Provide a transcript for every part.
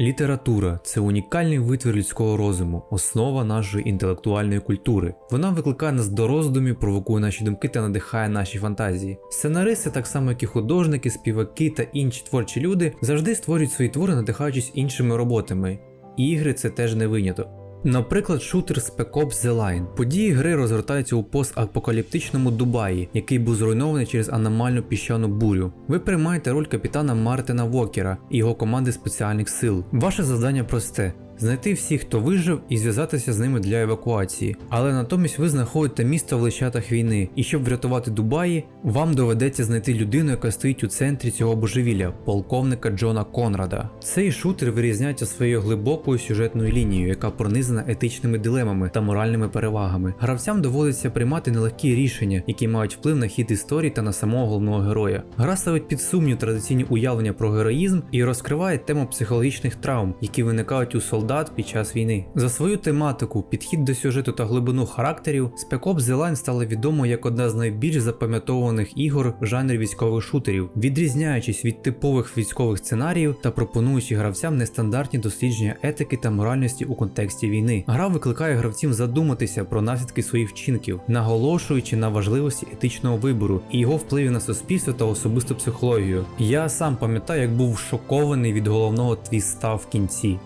Література це унікальний витвір людського розуму, основа нашої інтелектуальної культури. Вона викликає нас до роздумів, провокує наші думки та надихає наші фантазії. Сценаристи, так само як і художники, співаки та інші творчі люди, завжди створюють свої твори, надихаючись іншими роботами. Ігри це теж не виняток. Наприклад, шутер Spec Ops The Line. Події гри розгортаються у постапокаліптичному Дубаї, який був зруйнований через аномальну піщану бурю. Ви приймаєте роль капітана Мартина Вокера і його команди спеціальних сил. Ваше завдання просте. Знайти всіх, хто вижив, і зв'язатися з ними для евакуації. Але натомість ви знаходите місто в лищатах війни, і щоб врятувати Дубаї, вам доведеться знайти людину, яка стоїть у центрі цього божевілля, полковника Джона Конрада. Цей шутер вирізняється своєю глибокою сюжетною лінією, яка пронизана етичними дилемами та моральними перевагами. Гравцям доводиться приймати нелегкі рішення, які мають вплив на хід історії та на самого головного героя. Гра ставить під сумнів традиційні уявлення про героїзм і розкриває тему психологічних травм, які виникають у солдат солдат під час війни. За свою тематику, підхід до сюжету та глибину характерів, Spec Ops The Line стала відомо як одна з найбільш запам'ятовуваних ігор в жанрі військових шутерів, відрізняючись від типових військових сценаріїв та пропонуючи гравцям нестандартні дослідження етики та моральності у контексті війни. Гра викликає гравців задуматися про наслідки своїх вчинків, наголошуючи на важливості етичного вибору і його впливі на суспільство та особисту психологію. Я сам пам'ятаю, як був шокований від головного твіста в кінці.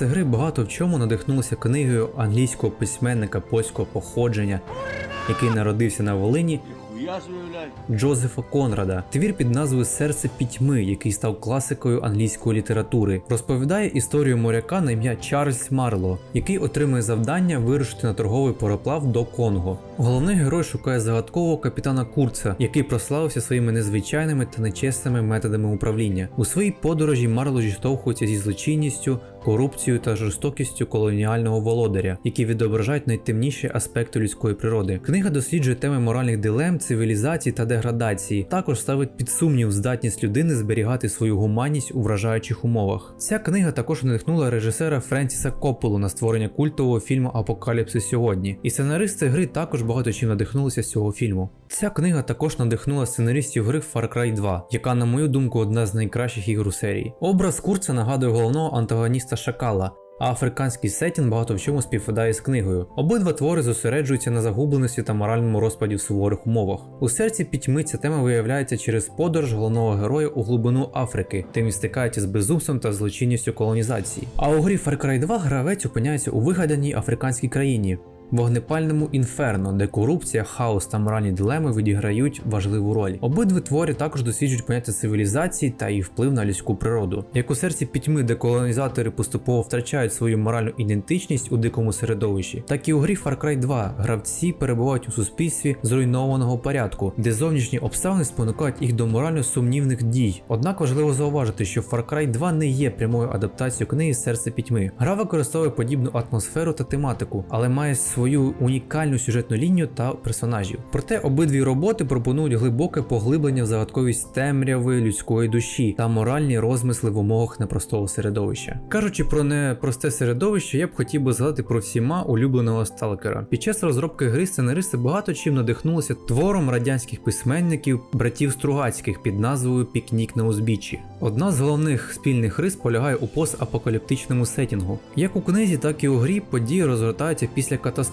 Сценаристи гри багато в чому надихнулися книгою англійського письменника польського походження, який народився на Волині. Джозефа Конрада, твір під назвою Серце пітьми, який став класикою англійської літератури, розповідає історію моряка на ім'я Чарльз Марло, який отримує завдання вирушити на торговий пароплав до Конго. Головний герой шукає загадкового капітана Курца, який прославився своїми незвичайними та нечесними методами управління. У своїй подорожі Марло зіштовхується зі злочинністю, корупцією та жорстокістю колоніального володаря, які відображають найтемніші аспекти людської природи. Книга досліджує теми моральних дилем, цивілізації та деградації. Також ставить під сумнів здатність людини зберігати свою гуманність у вражаючих умовах. Ця книга також надихнула режисера Френсіса Копполу на створення культового фільму Апокаліпсис сьогодні. І сценаристи гри також багато чим надихнулися з цього фільму. Ця книга також надихнула сценаристів гри Far Cry 2, яка, на мою думку, одна з найкращих ігор у серії. Образ Курца нагадує головного антагоніста Шакала. А африканський сетінг багато в чому співпадає з книгою. Обидва твори зосереджуються на загубленості та моральному розпаді в суворих умовах. У серці пітьми ця тема виявляється через подорож головного героя у глибину Африки, де він стикається з безумством та злочинністю колонізації. А у грі Far Cry 2 гравець опиняється у вигаданій африканській країні. Вогнепальному інферно, де корупція, хаос та моральні дилеми відіграють важливу роль. Обидві твори також досліджують поняття цивілізації та її вплив на людську природу. Як у серці пітьми, де колонізатори поступово втрачають свою моральну ідентичність у дикому середовищі, так і у грі Far Cry 2 гравці перебувають у суспільстві зруйнованого порядку, де зовнішні обставини спонукають їх до морально сумнівних дій. Однак важливо зауважити, що Far Cry 2 не є прямою адаптацією книги Серце пітьми. Гра використовує подібну атмосферу та тематику, але має унікальну сюжетну лінію та персонажів. Проте обидві роботи пропонують глибоке поглиблення в загадковість темряви людської душі та моральні розмисли в умовах непростого середовища. Кажучи про непросте середовище, я б хотів би згадати про всіма улюбленого сталкера. Під час розробки гри сценаристи багато чим надихнулися твором радянських письменників братів Стругацьких під назвою Пікнік на узбіччі. Одна з головних спільних рис полягає у постапокаліптичному сетінгу. Як у книзі, так і у грі події розгортаються після катастрофи,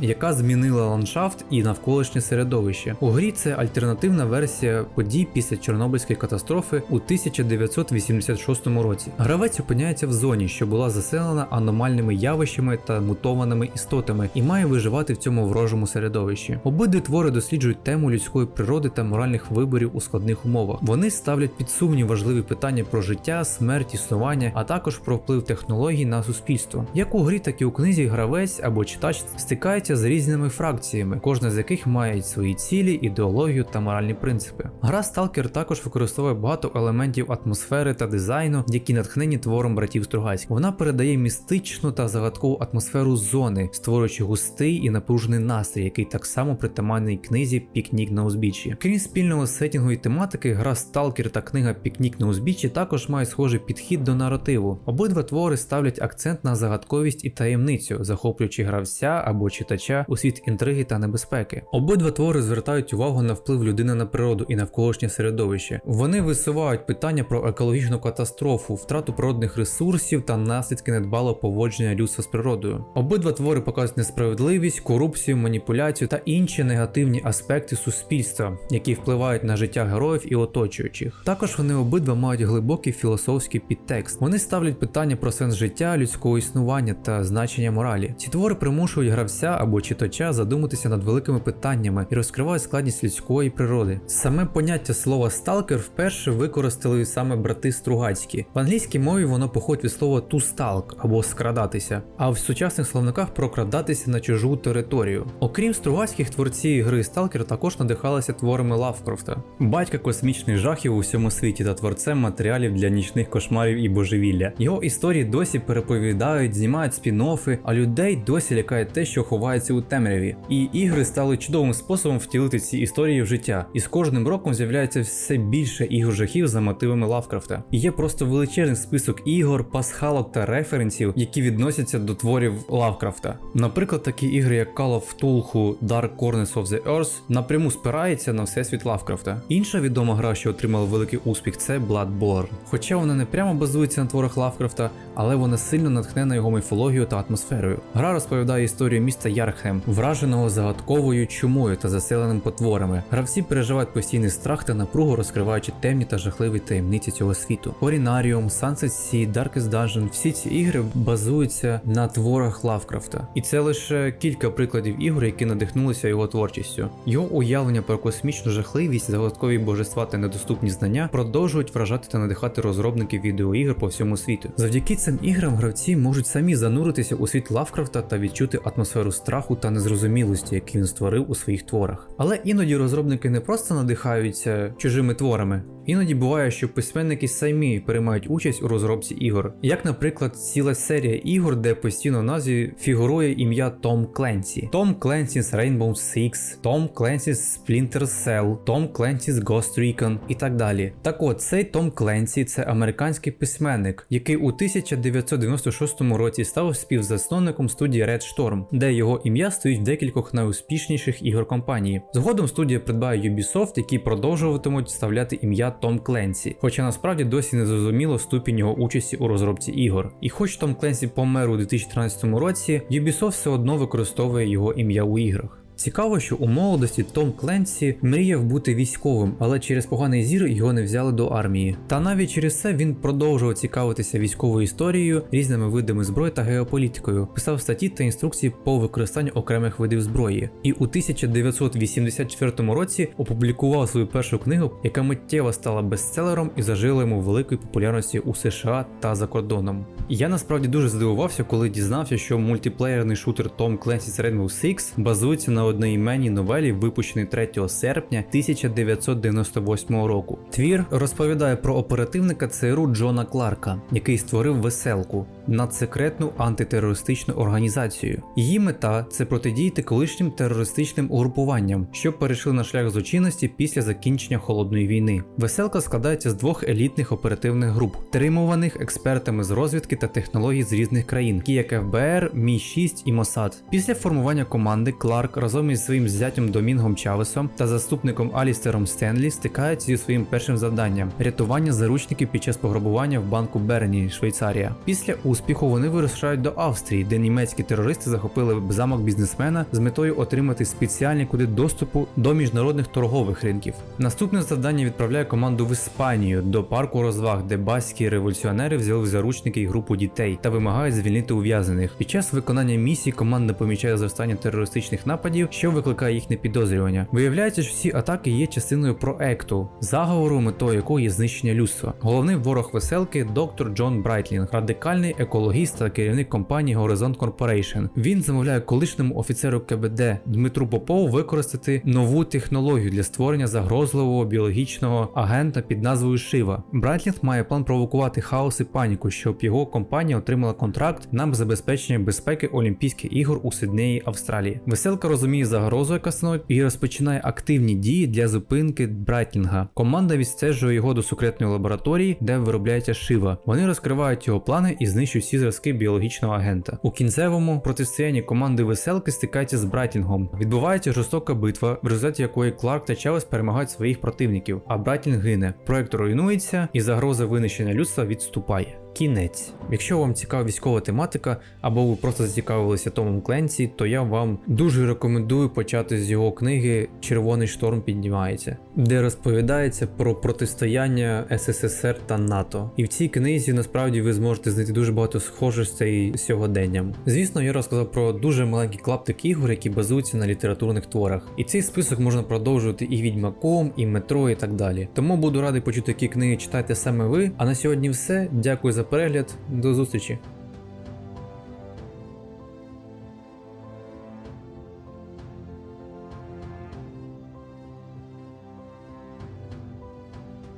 яка змінила ландшафт і навколишнє середовище. У грі це альтернативна версія подій після Чорнобильської катастрофи у 1986 році. Гравець опиняється в зоні, що була заселена аномальними явищами та мутованими істотами, і має виживати в цьому ворожому середовищі. Обидві твори досліджують тему людської природи та моральних виборів у складних умовах. Вони ставлять під сумнів важливі питання про життя, смерть, існування, а також про вплив технологій на суспільство. Як у грі, так і у книзі гравець або читач стикається з різними фракціями, кожна з яких має свої цілі, ідеологію та моральні принципи. Гра Stalker також використовує багато елементів атмосфери та дизайну, які натхнені твором братів Стругацьких. Вона передає містичну та загадкову атмосферу зони, створюючи густий і напружений настрій, який так само притаманний книзі Пікнік на узбіччі. Крім спільного сеттінгу і тематики, гра Stalker та книга Пікнік на узбіччі також мають схожий підхід до наративу. Обидва твори ставлять акцент на загадковість і таємницю, захоплюючи гравця або читача у світ інтриги та небезпеки. Обидва твори звертають увагу на вплив людини на природу і навколишнє середовище. Вони висувають питання про екологічну катастрофу, втрату природних ресурсів та наслідки недбалого поводження людства з природою. Обидва твори показують несправедливість, корупцію, маніпуляцію та інші негативні аспекти суспільства, які впливають на життя героїв і оточуючих. Також вони обидва мають глибокий філософський підтекст. Вони ставлять питання про сенс життя, людського існування та значення моралі. Ці твори примушують гравця або читача задуматися над великими питаннями і розкривають складність людської природи. Саме поняття слова сталкер вперше використали саме брати Стругацькі. В англійській мові воно походить від слова to stalk або скрадатися, а в сучасних словниках прокрадатися на чужу територію. Окрім Стругацьких, творці гри Сталкер також надихалися творами Лавкрафта, батька космічних жахів у всьому світі та творцем матеріалів для нічних кошмарів і божевілля. Його історії досі переповідають, знімають спін-оффи, а людей досі лякає те, що ховається у темряві. І ігри стали чудовим способом втілити ці історії в життя. І з кожним роком з'являється все більше ігор жахів за мотивами Лавкрафта. І є просто величезний список ігор, пасхалок та референсів, які відносяться до творів Лавкрафта. Наприклад, такі ігри, як Call of Cthulhu Dark Corners of the Earth, напряму спирається на всесвіт Лавкрафта. Інша відома гра, що отримала великий успіх, це Bloodborne. Хоча вона не прямо базується на творах Лавкрафта, але вона сильно натхнена його міфологією та атмосферою. Гра розповідає історію міста Ярхем, враженого загадковою чумою та заселеним потворами. Гравці переживають постійний страх та напругу, розкриваючи темні та жахливі таємниці цього світу. Орінаріум, Sunset Sea, Darkest Dungeon – всі ці ігри базуються на творах Лавкрафта. І це лише кілька прикладів ігор, які надихнулися його творчістю. Його уявлення про космічну жахливість, загадкові божества та недоступні знання продовжують вражати та надихати розробників відеоігр по всьому світу. Завдяки цим іграм гравці можуть самі зануритися у світ Лавкрафта та відчути атмосферу страху та незрозумілості, які він створив у своїх творах. Але іноді розробники не просто надихаються чужими творами. Іноді буває, що письменники самі приймають участь у розробці ігор, як, наприклад, ціла серія ігор, де постійно в назві фігурує ім'я Том Кленсі. Том Clancy's Rainbow Six, Том Clancy's Splinter Cell, Том Clancy's Ghost Recon і так далі. Так от, цей Том Кленсі це американський письменник, який у 1996 році став співзасновником студії Red Storm, де його ім'я стоїть в декількох найуспішніших ігор компанії. Згодом студія придбає Ubisoft, які продовжуватимуть вставляти ім'я Том Кленсі, хоча насправді досі не зрозуміло ступінь його участі у розробці ігор. І хоч Том Кленсі помер у 2013 році, Ubisoft все одно використовує його ім'я у іграх. Цікаво, що у молодості Том Кленсі мріяв бути військовим, але через поганий зір його не взяли до армії. Та навіть через це він продовжував цікавитися військовою історією, різними видами зброї та геополітикою, писав статті та інструкції по використанню окремих видів зброї. І у 1984 році опублікував свою першу книгу, яка миттєво стала бестселером і зажила йому великої популярності у США та за кордоном. Я насправді дуже здивувався, коли дізнався, що мультиплеєрний шутер Tom Clancy's Rainbow Six базується на одноіменній новелі, випущеній 3 серпня 1998 року. Твір розповідає про оперативника ЦРУ Джона Кларка, який створив веселку надсекретну антитерористичну організацію. Її мета це протидіяти колишнім терористичним угрупуванням, що перейшли на шлях злочинності після закінчення холодної війни. Веселка складається з двох елітних оперативних груп, тримуваних експертами з розвідки та технологій з різних країн, як ФБР, Мі 6 і Мосад. Після формування команди Кларк разом із своїм зятям Домінгом Чавесом та заступником Алістером Стенлі стикається зі своїм першим завданням рятування заручників під час пограбування в банку Берні, Швейцарія. Після успіху вони вирушають до Австрії, де німецькі терористи захопили замок бізнесмена з метою отримати спеціальні коди доступу до міжнародних торгових ринків. Наступне завдання відправляє команду в Іспанію до парку розваг, де баські революціонери взяли в заручники і групу дітей та вимагають звільнити ув'язнених. Під час виконання місії команда помічає зростання терористичних нападів, що викликає їхнє підозрювання. Виявляється, що ці атаки є частиною проекту, заговору, метою якого є знищення людства. Головний ворог веселки доктор Джон Брайтлінг, радикальний екологіст та керівник компанії Horizon Corporation. Він замовляє колишньому офіцеру КБД Дмитру Попову використати нову технологію для створення загрозливого біологічного агента під назвою Шива. Брайтлінг має план провокувати хаос і паніку, щоб його компанія отримала контракт на забезпечення безпеки Олімпійських ігор у Сиднеї, Австралії. Веселка розуміє загрозу, яка становить, і розпочинає активні дії для зупинки Брайтлінга. Команда відстежує його до секретної лабораторії, де виробляється Шива. Вони розкривають його плани і знищують всі зразки біологічного агента. У кінцевому протистоянні команди веселки стикається з Брайтінгом. Відбувається жорстока битва, в результаті якої Кларк та Челес перемагають своїх противників, а Брайтінг гине. Проект руйнується і загроза винищення людства відступає. Кінець. Якщо вам цікава військова тематика, або ви просто зацікавилися Томом Кленці, то я вам дуже рекомендую почати з його книги Червоний шторм піднімається, де розповідається про протистояння СССР та НАТО. І в цій книзі насправді ви зможете знайти дуже багато схожостей з сьогоденням. Звісно, я розказав про дуже маленький клаптик ігор, які базуються на літературних творах. І цей список можна продовжувати і відьмаком, і метро, і так далі. Тому буду радий почути, які книги читаєте саме ви. А на сьогодні все. Дякую за перегляд. До зустрічі.